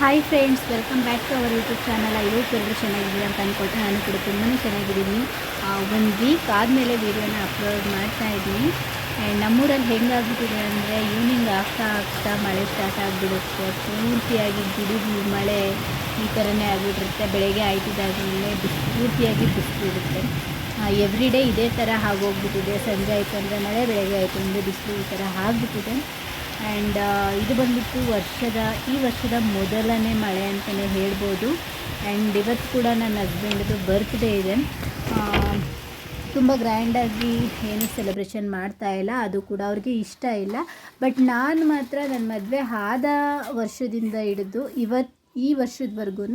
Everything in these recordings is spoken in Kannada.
Hi friends welcome back to our YouTube channel ಇವತ್ತು ಎಲ್ಲರೂ ಚೆನ್ನಾಗಿದ್ದೀರಿ ಅಂತ ಅಂದ್ಕೊಳ್ತೀನಿ ನಾನು ಕೂಡ ತುಂಬಾ ಚೆನ್ನಾಗಿದ್ದೀನಿ. ಒಂದು ವೀಕ್ ಆದಮೇಲೆ ವೀಡಿಯೋನ ಅಪ್ಲೋಡ್ ಮಾಡ್ತಾ ಇದ್ದೀನಿ. ಆ್ಯಂಡ್ ನಮ್ಮೂರಲ್ಲಿ ಹೆಂಗಾಗ್ಬಿಟ್ಟಿದೆ ಅಂದರೆ ಈವ್ನಿಂಗ್ ಆಗ್ತಾ ಆಗ್ತಾ ಮಳೆ ಸ್ಟಾರ್ಟ್ ಆಗಿಬಿಡುತ್ತೆ. ಪೂರ್ತಿಯಾಗಿ ಗುಡುಗು ಮಳೆ ಈ ಥರನೇ ಆಗಿಬಿಟ್ಟಿರುತ್ತೆ. ಬೆಳಗ್ಗೆ ಆಯ್ತಿದ್ದಾಗಲೇ ಬಿಸಿ, ಪೂರ್ತಿಯಾಗಿ ಬಿಸಿಲಿರುತ್ತೆ. ಎವ್ರಿ ಡೇ ಇದೇ ಥರ ಆಗೋಗ್ಬಿಟ್ಟಿದೆ. ಸಂಜೆ ಆಯಿತು ಅಂದರೆ ಮಳೆ, ಬೆಳಗ್ಗೆ ಆಯಿತು ಅಂದರೆ ಬಿಸಿಲು ಈ ಥರ ಆಗಿಬಿಟ್ಟಿದೆ. ಆ್ಯಂಡ್ ಇದು ಬಂದ್ಬಿಟ್ಟು ವರ್ಷದ, ಈ ವರ್ಷದ ಮೊದಲನೇ ಮಳೆ ಅಂತಲೇ ಹೇಳ್ಬೋದು. ಆ್ಯಂಡ್ ಇವತ್ತು ಕೂಡ ನನ್ನ ಹಸ್ಬೆಂಡ್ದು ಬರ್ತ್ಡೇ ಇದೆ. ತುಂಬ ಗ್ರ್ಯಾಂಡಾಗಿ ಏನು ಸೆಲೆಬ್ರೇಷನ್ ಮಾಡ್ತಾ ಇಲ್ಲ. ಅದು ಕೂಡ ಅವ್ರಿಗೆ ಇಷ್ಟ ಇಲ್ಲ. ಬಟ್ ನಾನು ಮಾತ್ರ ನನ್ನ ಮದುವೆ ಆದ ವರ್ಷದಿಂದ ಹಿಡಿದು ಇವತ್ತು ಈ ವರ್ಷದವರೆಗೂ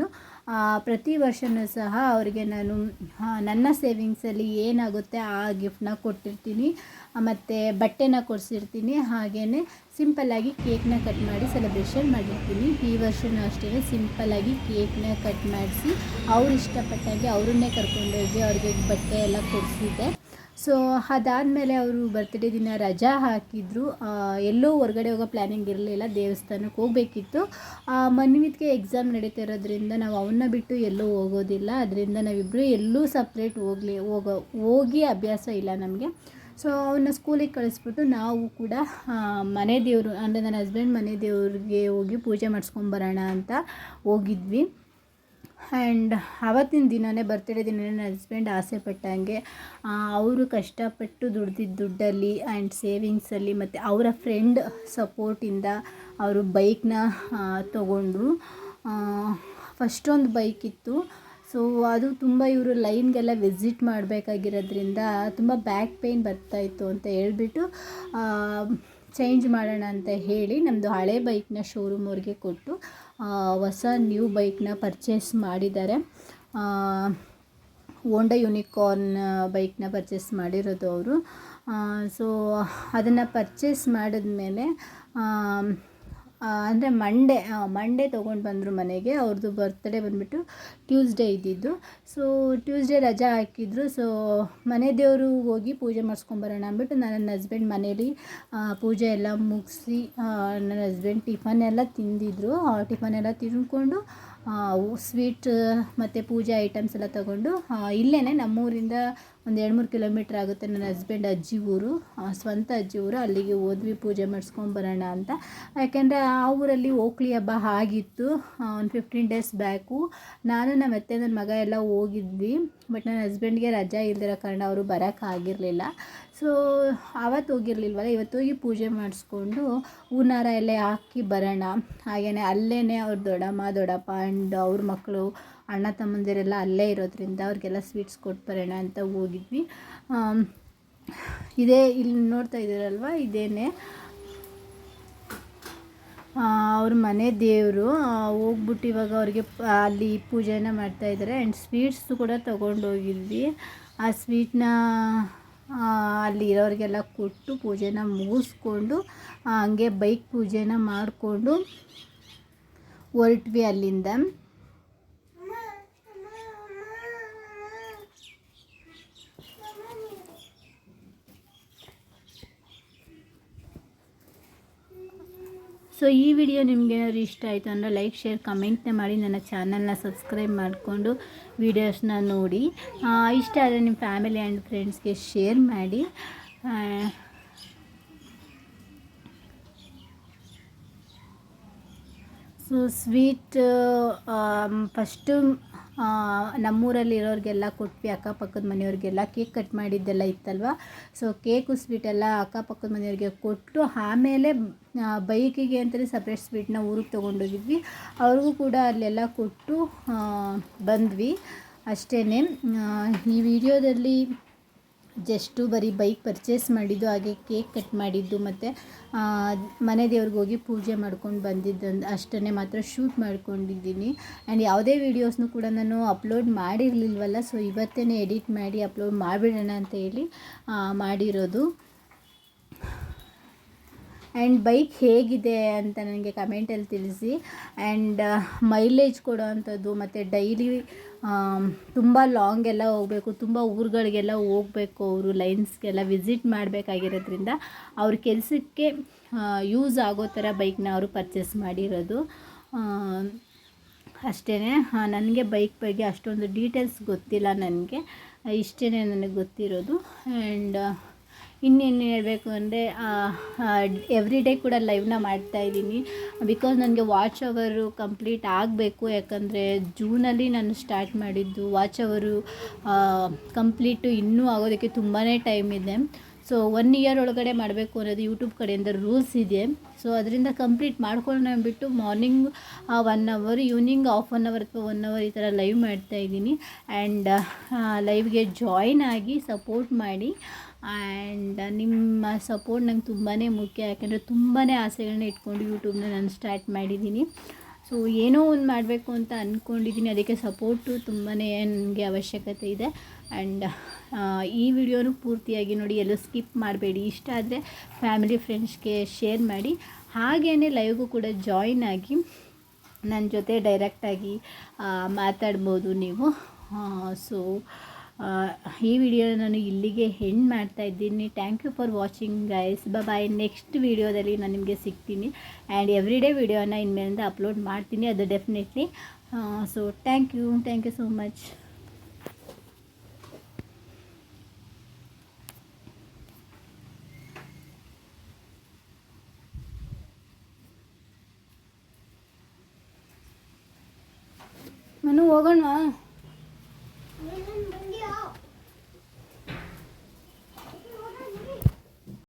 ಪ್ರತಿ ವರ್ಷವೂ ಸಹ ಅವರಿಗೆ ನಾನು ನನ್ನ ಸೇವಿಂಗ್ಸಲ್ಲಿ ಏನಾಗುತ್ತೆ ಆ ಗಿಫ್ಟನ್ನ ಕೊಟ್ಟಿರ್ತೀನಿ ಮತ್ತು ಬಟ್ಟೆನ ಕೊಡಿಸಿರ್ತೀನಿ ಹಾಗೇ ಸಿಂಪಲ್ಲಾಗಿ ಕೇಕ್ನ ಕಟ್ ಮಾಡಿ ಸೆಲೆಬ್ರೇಷನ್ ಮಾಡಿರ್ತೀನಿ. ಈ ವರ್ಷವೂ ಅಷ್ಟೇ ಸಿಂಪಲ್ಲಾಗಿ ಕೇಕ್ನ ಕಟ್ ಮಾಡಿಸಿ, ಅವ್ರು ಇಷ್ಟಪಟ್ಟಾಗೆ ಅವರನ್ನೇ ಕರ್ಕೊಂಡೋಗಿ ಅವ್ರಿಗೆ ಬಟ್ಟೆ ಎಲ್ಲ ಕೊಡಿಸಿದ್ದೆ. ಸೊ ಅದಾದಮೇಲೆ ಅವರು ಬರ್ತ್ಡೇ ದಿನ ರಜಾ ಹಾಕಿದ್ರು. ಎಲ್ಲೋ ಹೊರಗಡೆ ಹೋಗೋ ಪ್ಲ್ಯಾನಿಂಗ್ ಇರಲಿಲ್ಲ, ದೇವಸ್ಥಾನಕ್ಕೆ ಹೋಗಬೇಕಿತ್ತು. ಮನ್ವಿತ್ಗೆ ಎಕ್ಸಾಮ್ ನಡೀತಾ ಇರೋದ್ರಿಂದ ನಾವು ಅವನ್ನ ಬಿಟ್ಟು ಎಲ್ಲೂ ಹೋಗೋದಿಲ್ಲ. ಅದರಿಂದ ನಾವಿಬ್ಬರು ಎಲ್ಲೂ ಸಪ್ರೇಟ್ ಹೋಗಲಿ, ಹೋಗೋ, ಹೋಗಿ ಅಭ್ಯಾಸ ಇಲ್ಲ ನಮಗೆ. ಸೊ ಅವನ್ನ ಸ್ಕೂಲಿಗೆ ಕಳಿಸ್ಬಿಟ್ಟು ನಾವು ಕೂಡ ಮನೆ ದೇವರು, ಅಂದರೆ ನನ್ನ ಹಸ್ಬೆಂಡ್ ಮನೆ ದೇವ್ರಿಗೆ ಹೋಗಿ ಪೂಜೆ ಮಾಡಿಸ್ಕೊಂಬರೋಣ ಅಂತ ಹೋಗಿದ್ವಿ. ಆ್ಯಂಡ್ ಆವತ್ತಿನ ದಿನವೇ ಬರ್ತಡೇ ದಿನವೇ ನನ್ನ ಹಸ್ಬೆಂಡ್ ಆಸೆ ಪಟ್ಟಂಗೆ ಅವರು ಕಷ್ಟಪಟ್ಟು ದುಡ್ದಿದ್ದ ದುಡ್ಡಲ್ಲಿ ಆ್ಯಂಡ್ ಸೇವಿಂಗ್ಸಲ್ಲಿ ಮತ್ತು ಅವರ ಫ್ರೆಂಡ್ ಸಪೋರ್ಟಿಂದ ಅವರು ಬೈಕ್ನ ತೊಗೊಂಡ್ರು. ಫಸ್ಟೊಂದು ಬೈಕ್ ಇತ್ತು. ಸೊ ಅದು ತುಂಬ ಇವರು ಲೈನ್ಗೆಲ್ಲ ವಿಸಿಟ್ ಮಾಡಬೇಕಾಗಿರೋದ್ರಿಂದ ತುಂಬ ಬ್ಯಾಕ್ ಪೇಯ್ನ್ ಬರ್ತಾಯಿತ್ತು ಅಂತ ಹೇಳ್ಬಿಟ್ಟು ಚೇಂಜ್ ಮಾಡೋಣ ಅಂತ ಹೇಳಿ ನಮ್ಮದು ಹಳೆ ಬೈಕ್ನ ಶೋರೂಮ್ ಅವ್ರಿಗೆ ಕೊಟ್ಟು ಹೊಸ ನ್ಯೂ ಬೈಕ್ನ ಪರ್ಚೇಸ್ ಮಾಡಿದ್ದಾರೆ. ಹೋಂಡಾ ಯುನಿಕಾರ್ನ್ ಬೈಕ್ನ ಪರ್ಚೇಸ್ ಮಾಡಿರೋದು ಅವರು. ಸೊ ಅದನ್ನು ಪರ್ಚೇಸ್ ಮಾಡಿದ್ಮೇಲೆ ಅಂದರೆ ಮಂಡೇ ಮಂಡೇ ತೊಗೊಂಡು ಬಂದರು ಮನೆಗೆ ಅವ್ರದ್ದು ಬರ್ತ್ಡೇ ಬಂದುಬಿಟ್ಟು ಟ್ಯೂಸ್ಡೇ ಇದ್ದಿದ್ದು. ಸೊ ಟ್ಯೂಸ್ಡೇ ರಜಾ ಹಾಕಿದ್ರು. ಸೊ ಮನೆ ದೇವರು ಹೋಗಿ ಪೂಜೆ ಮಾಡಿಸ್ಕೊಂಬರೋಣ ಅಂದ್ಬಿಟ್ಟು ನಾನು ನನ್ನ ಹಸ್ಬೆಂಡ್ ಮನೇಲಿ ಪೂಜೆ ಎಲ್ಲ ಮುಗಿಸಿ ನನ್ನ ಹಸ್ಬೆಂಡ್ ಟಿಫನ್ ಎಲ್ಲ ತಿಂದಿದ್ರು. ಟಿಫನ್ ಎಲ್ಲ ತಿಂದ್ಕೊಂಡು ಸ್ವೀಟ್ ಮತ್ತು ಪೂಜೆ ಐಟಮ್ಸ್ ಎಲ್ಲ ತೊಗೊಂಡು ಇಲ್ಲೇ ನಮ್ಮೂರಿಂದ ಒಂದು ಎರಡು ಮೂರು ಕಿಲೋಮೀಟ್ರ್ ಆಗುತ್ತೆ ನನ್ನ ಹಸ್ಬೆಂಡ್ ಅಜ್ಜಿ ಊರು. ಸ್ವಂತ ಅಜ್ಜಿ ಊರು. ಅಲ್ಲಿಗೆ ಹೋದ್ವಿ, ಪೂಜೆ ಮಾಡಿಸ್ಕೊಂಬರೋಣ ಅಂತ. ಯಾಕೆಂದರೆ ಆ ಊರಲ್ಲಿ ಓಕ್ಲಿ ಹಬ್ಬ ಆಗಿತ್ತು. ಒಂದು ಫಿಫ್ಟೀನ್ ಡೇಸ್ ಬ್ಯಾಕು ನಾನು, ನಮ್ಮ ಅತ್ತೆ, ನನ್ನ ಮಗ ಎಲ್ಲ ಹೋಗಿದ್ವಿ. ಬಟ್ ನನ್ನ ಹಸ್ಬೆಂಡ್ಗೆ ರಜಾ ಇಲ್ದಿರೋ ಕಾರಣ ಅವರು ಬರೋಕ್ಕಾಗಿರಲಿಲ್ಲ ಸೊ ಆವತ್ತು ಹೋಗಿರ್ಲಿಲ್ವಲ್ಲ, ಇವತ್ತು ಹೋಗಿ ಪೂಜೆ ಮಾಡಿಸ್ಕೊಂಡು ಹೂನಾರ ಎಲ್ಲ ಹಾಕಿ ಬರೋಣ. ಹಾಗೇ ಅಲ್ಲೇ ಅವ್ರ ದೊಡ್ಡಮ್ಮ, ದೊಡ್ಡಪ್ಪ ಆ್ಯಂಡ್ ಅವ್ರ ಮಕ್ಕಳು ಅಣ್ಣ ತಮ್ಮಂದಿರೆಲ್ಲ ಅಲ್ಲೇ ಇರೋದ್ರಿಂದ ಅವ್ರಿಗೆಲ್ಲ ಸ್ವೀಟ್ಸ್ ಕೊಟ್ಟು ಬರೋಣ ಅಂತ ಹೋಗಿದ್ವಿ. ಇದೇ ಇಲ್ಲಿ ನೋಡ್ತಾ ಇದ್ದೀರಲ್ವ, ಇದೇನೆ. ಅವ್ರ ಮನೆ ದೇವರು ಹೋಗ್ಬಿಟ್ಟು ಇವಾಗ ಅವ್ರಿಗೆ ಅಲ್ಲಿ ಪೂಜೆನ ಮಾಡ್ತಾಯಿದ್ದಾರೆ ಆ್ಯಂಡ್ ಸ್ವೀಟ್ಸು ಕೂಡ ತೊಗೊಂಡೋಗಿದ್ವಿ. ಆ ಸ್ವೀಟ್ನ ಅಲ್ಲಿ ಇರೋರಿಗೆಲ್ಲ ಕೊಟ್ಟು ಪೂಜೆನ ಮುಗಿಸ್ಕೊಂಡು ಹಂಗೆ ಬೈಕ್ ಪೂಜೆನ ಮಾಡಿಕೊಂಡು ಹೊರಟ್ವಿ ಅಲ್ಲಿಂದ. ಸೊ ಈ ವಿಡಿಯೋ ನಿಮಗೇನಾದ್ರು ಇಷ್ಟ ಆಯಿತು ಅಂದರೆ ಲೈಕ್ ಶೇರ್ ಕಮೆಂಟ್ನ ಮಾಡಿ ನನ್ನ ಚಾನಲ್ನ ಸಬ್ಸ್ಕ್ರೈಬ್ ಮಾಡಿಕೊಂಡು ವೀಡಿಯೋಸ್ನ ನೋಡಿ. ಇಷ್ಟ ಆದರೆ ನಿಮ್ಮ ಫ್ಯಾಮಿಲಿ ಆ್ಯಂಡ್ ಫ್ರೆಂಡ್ಸ್ಗೆ ಶೇರ್ ಮಾಡಿ. ಸೊ ಸ್ವೀಟ್ ಫಸ್ಟು ನಮ್ಮೂರಲ್ಲಿ ಇರೋರಿಗೆಲ್ಲ ಕೊಟ್ವಿ, ಅಕ್ಕಪಕ್ಕದ ಮನೆಯವ್ರಿಗೆಲ್ಲ ಕೇಕ್ ಕಟ್ ಮಾಡಿದ್ದೆಲ್ಲ ಇತ್ತಲ್ವ? ಸೊ ಕೇಕು ಸ್ವೀಟ್ ಎಲ್ಲ ಅಕ್ಕಪಕ್ಕದ ಮನೆಯವ್ರಿಗೆ ಕೊಟ್ಟು ಆಮೇಲೆ ಬೈಕಿಗೆ ಅಂತಲೇ ಸಪ್ರೇಟ್ ಸ್ವೀಟ್ನ ಊರಿಗೆ ತೊಗೊಂಡೋಗಿದ್ವಿ. ಅವ್ರಿಗೂ ಕೂಡ ಅಲ್ಲೆಲ್ಲ ಕೊಟ್ಟು ಬಂದ್ವಿ. ಅಷ್ಟೇ ಈ ವಿಡಿಯೋದಲ್ಲಿ ಜಸ್ಟು ಬರೀ ಬೈಕ್ ಪರ್ಚೇಸ್ ಮಾಡಿದ್ದು, ಹಾಗೆ ಕೇಕ್ ಕಟ್ ಮಾಡಿದ್ದು, ಮತ್ತು ಮನೆ ದೇವ್ರಿಗೆ ಹೋಗಿ ಪೂಜೆ ಮಾಡ್ಕೊಂಡು ಬಂದಿದ್ದಂದು ಅಷ್ಟನ್ನೇ ಮಾತ್ರ ಶೂಟ್ ಮಾಡ್ಕೊಂಡಿದ್ದೀನಿ. ಆ್ಯಂಡ್ ಯಾವುದೇ ವೀಡಿಯೋಸ್ನು ಕೂಡ ನಾನು ಅಪ್ಲೋಡ್ ಮಾಡಿರಲಿಲ್ವಲ್ಲ ಸೊ ಇವತ್ತೇ ಎಡಿಟ್ ಮಾಡಿ ಅಪ್ಲೋಡ್ ಮಾಡಿಬಿಡೋಣ ಅಂತ ಹೇಳಿ ಮಾಡಿರೋದು. ಆ್ಯಂಡ್ ಬೈಕ್ ಹೇಗಿದೆ ಅಂತ ನನಗೆ ಕಮೆಂಟಲ್ಲಿ ತಿಳಿಸಿ. ಆ್ಯಂಡ್ ಮೈಲೇಜ್ ಕೊಡೋ ಅಂಥದ್ದು ಮತ್ತು ಡೈಲಿ ತುಂಬ ಲಾಂಗ್ ಎಲ್ಲ ಹೋಗಬೇಕು, ತುಂಬ ಊರುಗಳಿಗೆಲ್ಲ ಹೋಗಬೇಕು ಅವರು ಲೈನ್ಸ್ಗೆಲ್ಲ ವಿಸಿಟ್ ಮಾಡಬೇಕಾಗಿರೋದ್ರಿಂದ ಅವ್ರ ಕೆಲಸಕ್ಕೆ ಯೂಸ್ ಆಗೋ ಥರ ಬೈಕ್ನ ಅವರು ಪರ್ಚೇಸ್ ಮಾಡಿರೋದು. ಅಷ್ಟೇ ನನಗೆ ಬೈಕ್ ಬಗ್ಗೆ ಅಷ್ಟೊಂದು ಡೀಟೇಲ್ಸ್ ಗೊತ್ತಿಲ್ಲ ನನಗೆ ಇಷ್ಟೇ ನನಗೆ ಗೊತ್ತಿರೋದು. ಆ್ಯಂಡ್ ಇನ್ನೇನು ಹೇಳಬೇಕು ಅಂದರೆ ಎವ್ರಿ ಡೇ ಕೂಡ ಲೈವ್ನ ಮಾಡ್ತಾಯಿದ್ದೀನಿ ಬಿಕಾಸ್ ನನಗೆ ವಾಚ್ ಅವರು ಕಂಪ್ಲೀಟ್ ಆಗಬೇಕು. ಯಾಕಂದರೆ ಜೂನಲ್ಲಿ ನಾನು ಸ್ಟಾರ್ಟ್ ಮಾಡಿದ್ದು. ವಾಚ್ ಅವರು ಕಂಪ್ಲೀಟು ಇನ್ನೂ ಆಗೋದಕ್ಕೆ ತುಂಬಾ ಟೈಮ್ ಇದೆ. ಸೊ ಒನ್ ಇಯರ್ ಒಳಗಡೆ ಮಾಡಬೇಕು ಅನ್ನೋದು ಯೂಟ್ಯೂಬ್ ಕಡೆಯಿಂದ ರೂಲ್ಸ್ ಇದೆ. ಸೊ ಅದರಿಂದ ಕಂಪ್ಲೀಟ್ ಮಾಡ್ಕೊಳ್ಳೋಣ ಅಂದ್ಬಿಟ್ಟು morning one hour evening of one hour ಅಥವಾ ಒನ್ ಅವರ್ ಈ ಥರ ಲೈವ್ ಮಾಡ್ತಾ ಇದ್ದೀನಿ. ಆ್ಯಂಡ್ ಲೈವ್ಗೆ ಜಾಯ್ನ್ ಆಗಿ ಸಪೋರ್ಟ್ ಮಾಡಿ. ಆ್ಯಂಡ್ ನಿಮ್ಮ ಸಪೋರ್ಟ್ ನಂಗೆ ತುಂಬಾ ಮುಖ್ಯ. ಯಾಕೆಂದರೆ ತುಂಬಾ ಆಸೆಗಳನ್ನ ಇಟ್ಕೊಂಡು ಯೂಟ್ಯೂಬ್ನ ನಾನು ಸ್ಟಾರ್ಟ್ ಮಾಡಿದ್ದೀನಿ. ಸೊ ಏನೋ ಒಂದು ಮಾಡಬೇಕು ಅಂತ ಅಂದ್ಕೊಂಡಿದ್ದೀನಿ ಅದಕ್ಕೆ ಸಪೋರ್ಟು ತುಂಬಾ ನನಗೆ ಅವಶ್ಯಕತೆ ಇದೆ. ಆ್ಯಂಡ್ ಈ ವಿಡಿಯೋನು ಪೂರ್ತಿಯಾಗಿ ನೋಡಿ, ಎಲ್ಲೂ ಸ್ಕಿಪ್ ಮಾಡಬೇಡಿ. ಇಷ್ಟ ಆದರೆ ಫ್ಯಾಮಿಲಿ ಫ್ರೆಂಡ್ಸ್ಗೆ ಶೇರ್ ಮಾಡಿ. ಹಾಗೆಯೇ ಲೈವ್ಗೂ ಕೂಡ ಜಾಯಿನ್ ಆಗಿ ನನ್ನ ಜೊತೆ ಡೈರೆಕ್ಟಾಗಿ ಮಾತಾಡ್ಬೋದು ನೀವು. ಸೊ ಈ ವಿಡಿಯೋ ನಾನು ಇಲ್ಲಿಗೆ ಹೆಣ್ಣು ಮಾಡ್ತಾ ಇದ್ದೀನಿ. Thank you for watching guys bye next ವಿಡಿಯೋದಲ್ಲಿ ನಾನು ನಿಮಗೆ ಸಿಗ್ತೀನಿ. ಆ್ಯಂಡ್ ಎವ್ರಿ ಡೇ ವಿಡಿಯೋನ ಇನ್ಮೇಲಿಂದ ಅಪ್ಲೋಡ್ ಮಾಡ್ತೀನಿ. ಅದು definitely so thank you thank you so much ನಾನು ಹೋಗೋಣ.